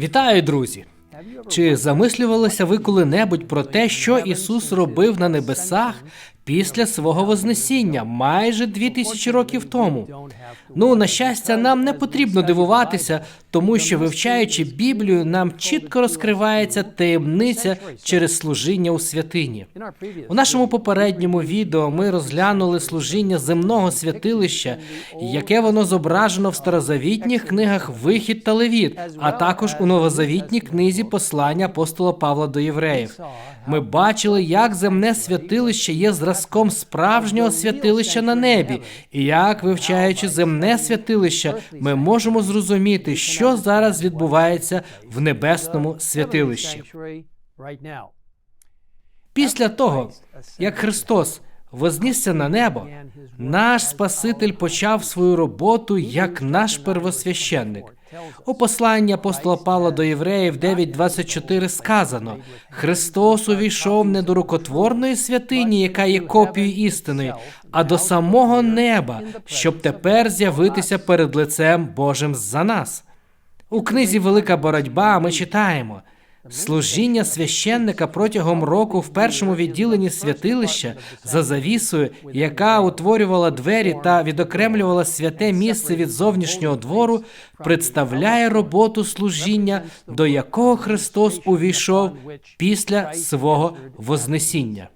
Вітаю, друзі! Чи замислювалися ви коли-небудь про те, що Ісус робив на небесах після свого Вознесіння майже дві тисячі років тому? Ну, на щастя, нам не потрібно дивуватися, тому що вивчаючи Біблію, нам чітко розкривається таємниця через служіння у святині. У нашому попередньому відео ми розглянули служіння земного святилища, яке воно зображено в старозавітніх книгах Вихід та Левіт, а також у новозавітній книзі послання апостола Павла до євреїв. Ми бачили, як земне святилище є зразком справжнього святилища на небі, і як, вивчаючи земне святилище, ми можемо зрозуміти, що зараз відбувається в небесному святилищі. Після того, як Христос вознісся на небо, наш Спаситель почав свою роботу як наш первосвященник. У посланні апостола Павла до євреїв 9.24 сказано: Христос увійшов не до рукотворної святині, яка є копією істини, а до самого неба, щоб тепер з'явитися перед лицем Божим за нас. У книзі Велика боротьба ми читаємо. Служіння священника протягом року в першому відділенні святилища за завісою, яка утворювала двері та відокремлювала святе місце від зовнішнього двору, представляє роботу служіння, до якого Христос увійшов після свого Вознесіння.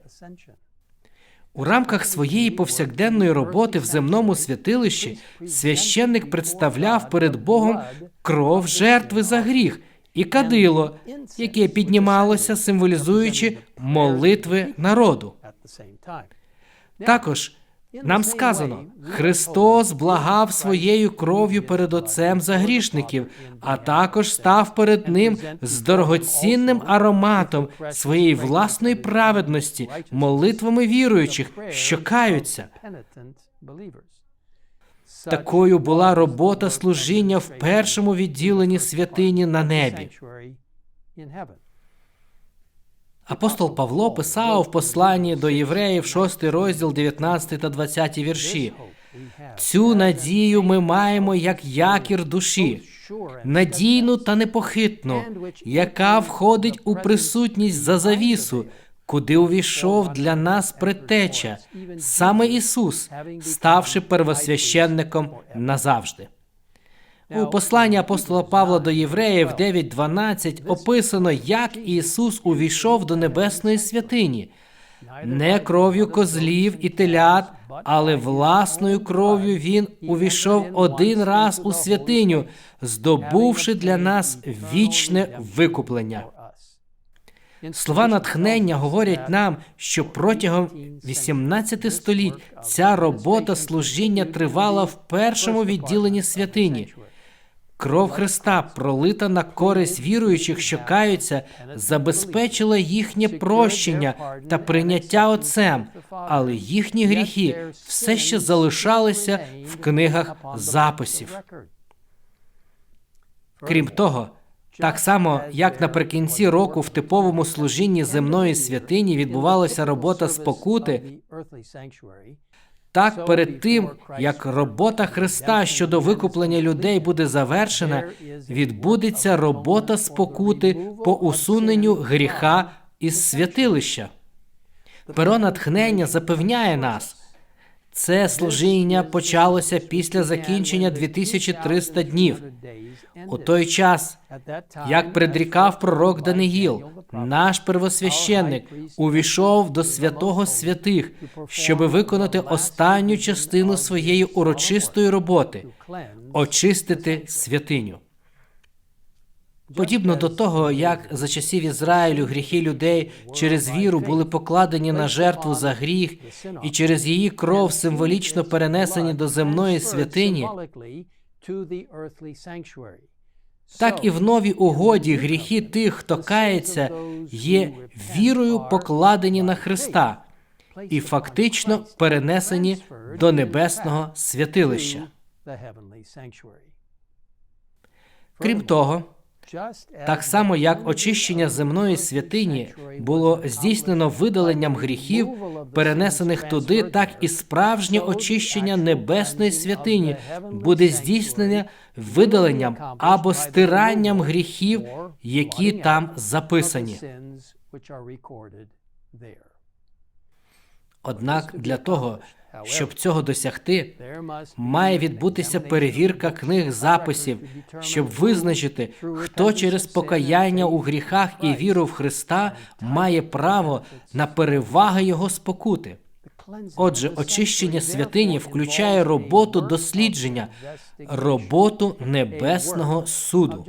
У рамках своєї повсякденної роботи в земному святилищі священник представляв перед Богом кров жертви за гріх і кадило, яке піднімалося, символізуючи молитви народу. Також нам сказано, Христос благав своєю кров'ю перед Отцем за грішників, а також став перед ним з дорогоцінним ароматом своєї власної праведності, молитвами віруючих, що каються. Такою була робота служіння в першому відділенні святині на небі. Апостол Павло писав в посланні до євреїв 6 розділ 19 та 20 вірші. Цю надію ми маємо як якір душі, надійну та непохитну, яка входить у присутність за завісу, куди увійшов для нас притеча, саме Ісус, ставши первосвященником назавжди. У посланні апостола Павла до євреїв 9.12 описано, як Ісус увійшов до небесної святині, не кров'ю козлів і телят, але власною кров'ю Він увійшов один раз у святиню, здобувши для нас вічне викуплення. Слова натхнення говорять нам, що протягом 18 століть ця робота служіння тривала в першому відділенні святині. Кров Христа, пролита на користь віруючих, що каються, забезпечила їхнє прощення та прийняття Отцем, але їхні гріхи все ще залишалися в книгах записів. Крім того, так само, як наприкінці року в типовому служінні земної святині відбувалася робота спокути, так перед тим, як робота Христа щодо викуплення людей буде завершена, відбудеться робота спокути по усуненню гріха із святилища. Перо натхнення запевняє нас. Це служіння почалося після закінчення 2300 днів. У той час, як предрікав пророк Даниїл, наш первосвященник увійшов до святого святих, щоб виконати останню частину своєї урочистої роботи очистити святиню. Подібно до того, як за часів Ізраїлю гріхи людей через віру були покладені на жертву за гріх, і через її кров символічно перенесені до земної святині, так і в новій угоді гріхи тих, хто кається, є вірою покладені на Христа і фактично перенесені до небесного святилища. Крім того, Так само, як очищення земної святині було здійснено видаленням гріхів, перенесених туди, так і справжнє очищення небесної святині буде здійснене видаленням або стиранням гріхів, які там записані. Однак для того, щоб цього досягти, має відбутися перевірка книг записів, щоб визначити, хто через покаяння у гріхах і віру в Христа має право на переваги його спокути. Отже, очищення святині включає роботу дослідження, роботу небесного суду.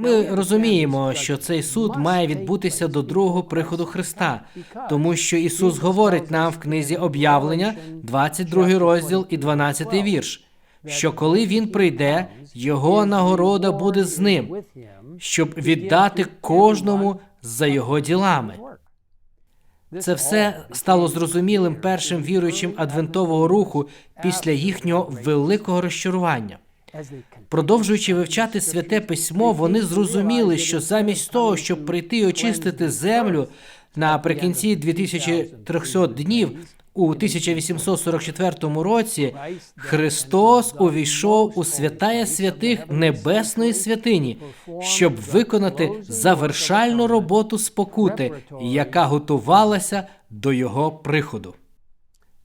Ми розуміємо, що цей суд має відбутися до другого приходу Христа, тому що Ісус говорить нам в книзі об'явлення, 22 розділ і 12 вірш, що коли Він прийде, його нагорода буде з ним, щоб віддати кожному за його ділами. Це все стало зрозумілим першим віруючим адвентового руху після їхнього великого розчарування. Продовжуючи вивчати святе письмо, вони зрозуміли, що замість того, щоб прийти і очистити землю наприкінці 2300 днів у 1844 році, Христос увійшов у святая святих небесної святині, щоб виконати завершальну роботу спокути, яка готувалася до його приходу.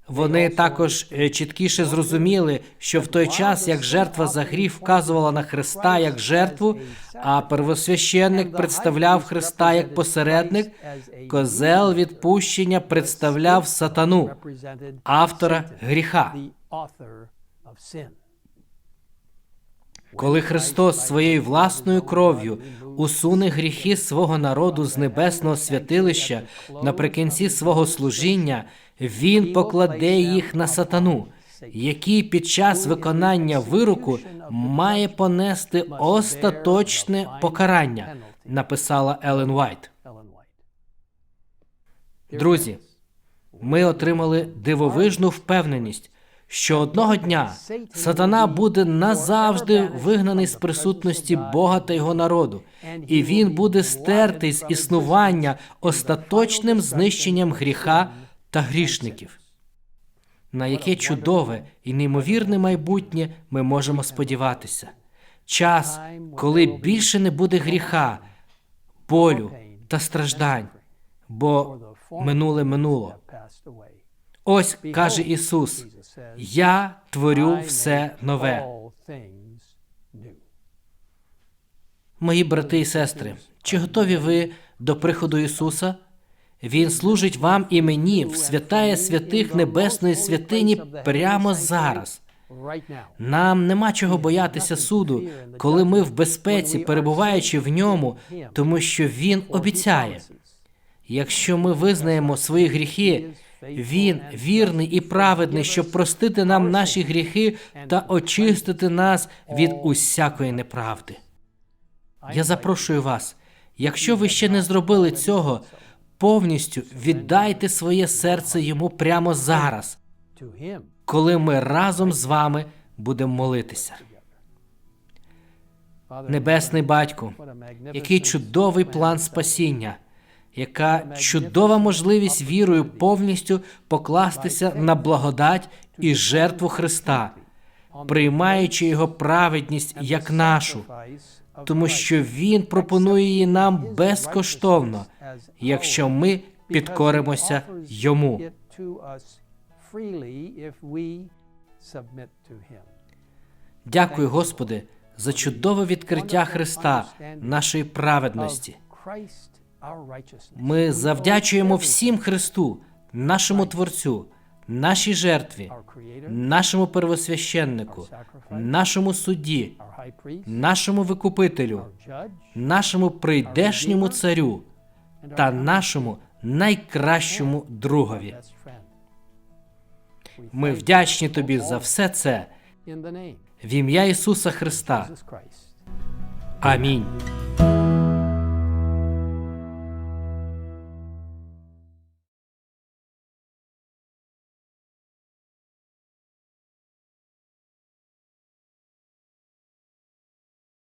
Вони також е, чіткіше зрозуміли, що в той час, як жертва за гріх вказувала на Христа як жертву, а первосвященник представляв Христа як посередник, козел відпущення представляв сатану, автора гріха. Коли Христос своєю власною кров'ю усуне гріхи свого народу з небесного святилища наприкінці свого служіння, він покладе їх на сатану, який під час виконання вироку має понести остаточне покарання, написала Елен Вайт. Друзі, ми отримали дивовижну впевненість, що одного дня сатана буде назавжди вигнаний з присутності Бога та його народу, і він буде стертий з існування остаточним знищенням гріха та грішників. На яке чудове і неймовірне майбутнє ми можемо сподіватися. Час, коли більше не буде гріха, болю та страждань, бо минуле минуло. Ось каже Ісус: Я творю все нове. Мої брати і сестри, чи готові ви до приходу Ісуса? Він служить вам і мені в святая святих небесної святині прямо зараз. Нам нема чого боятися суду, коли ми в безпеці, перебуваючи в ньому, тому що він обіцяє. Якщо ми визнаємо свої гріхи, він вірний і праведний, щоб простити нам наші гріхи та очистити нас від усякої неправди. Я запрошую вас, якщо ви ще не зробили цього, повністю віддайте своє серце йому прямо зараз, коли ми разом з вами будемо молитися. Небесний батько, який чудовий план спасіння, яка чудова можливість вірою повністю покластися на благодать і жертву Христа, приймаючи його праведність як нашу, тому що Він пропонує її нам безкоштовно, якщо ми підкоримося йому. Дякую, Господи, за чудове відкриття Христа, нашої праведності. Ми завдячуємо всім Христу, нашому Творцю, нашій жертві, нашому первосвященнику, нашому судді, нашому викупителю, нашому прийдешньому царю та нашому найкращому другові. Ми вдячні тобі за все це в ім'я Ісуса Христа. Амінь.